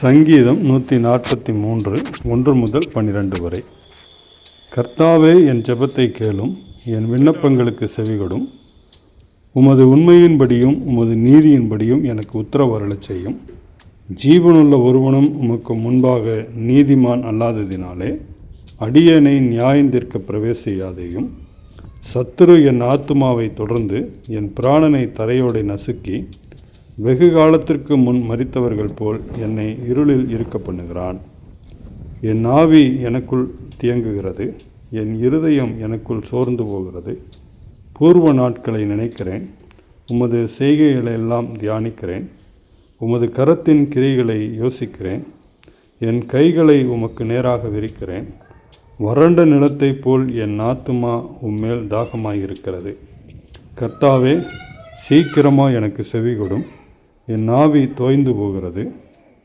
சங்கீதம் நூற்றி நாற்பத்தி மூன்று ஒன்று முதல் பன்னிரண்டு வரை. கர்த்தாவே என் ஜெபத்தை கேளும் என் விண்ணப்பங்களுக்கு செவிகொடும். உமது உண்மையின்படியும் உமது நீதியின்படியும் எனக்கு உத்தரவருளச் செய்யும். ஜீவனுள்ள ஒருவனும் உமக்கு முன்பாக நீதிமான் அல்லாததினாலே அடியனை நியாயந்திற்க பிரவேசியாதையும். சத்துரு என் ஆத்துமாவை தொடர்ந்து என் பிராணனை தரையோடை நசுக்கி வெகு காலத்திற்கு முன் மறித்தவர்கள் போல் என்னை இருளில் இருக்க பண்ணுகிறான். என் ஆவி எனக்குள் தியங்குகிறது என் இருதயம் எனக்குள் சோர்ந்து போகிறது. பூர்வ நாட்களை நினைக்கிறேன் உமது செய்கைகளை எல்லாம் தியானிக்கிறேன் உமது கரத்தின் கிரிகளை யோசிக்கிறேன் என் கைகளை உமக்கு நேராக விரிக்கிறேன். வறண்ட நிலத்தைப் போல் என் ஆத்துமா உம்மேல் தாகமாயிருக்கிறது. கர்த்தாவே சீக்கிரமாக எனக்கு செவி கொடும் என் ஆவி தோய்ந்து போகிறது.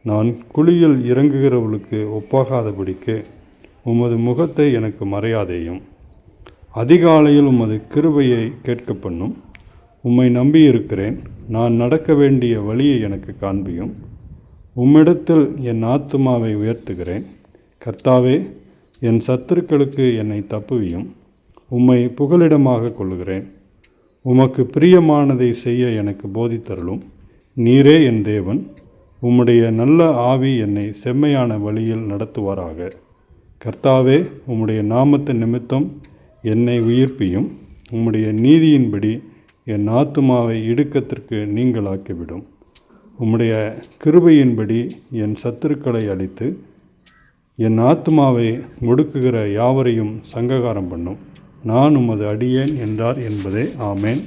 நான் குழியில் இறங்குகிறவளுக்கு ஒப்பாகாதபடிக்கு உமது முகத்தை எனக்கு மறையாதேயும். அதிகாலையில் உமது கிருபையை கேட்க பண்ணும் உம்மை நம்பியிருக்கிறேன். நான் நடக்க வேண்டிய வழியை எனக்கு காண்பியும். உம்மிடத்தில் என் ஆத்துமாவை உயர்த்துகிறேன். கர்த்தாவே என் சத்துருக்களுக்கு என்னை தப்புவியும். உம்மை புகலிடமாக கொள்கிறேன் உமக்கு பிரியமானதை செய்ய எனக்கு போதித்தருளும். நீரே என் தேவன் உம்முடைய நல்ல ஆவி என்னை செம்மையான வழியில் நடத்துவாராக. கர்த்தாவே உம்முடைய நாமத்தின் நிமித்தம் என்னை உயிர்ப்பியும் உம்முடைய நீதியின்படி என் ஆத்துமாவை இடுக்கத்திற்கு நீங்களாக்கிவிடும். உம்முடைய கிருபையின்படி என் சத்துருக்களை அழித்து என் ஆத்துமாவை முடுக்குகிற யாவரையும் சங்ககாரம் பண்ணும். நான் உமது அடியேன் என்றார் என்பதே ஆமேன்.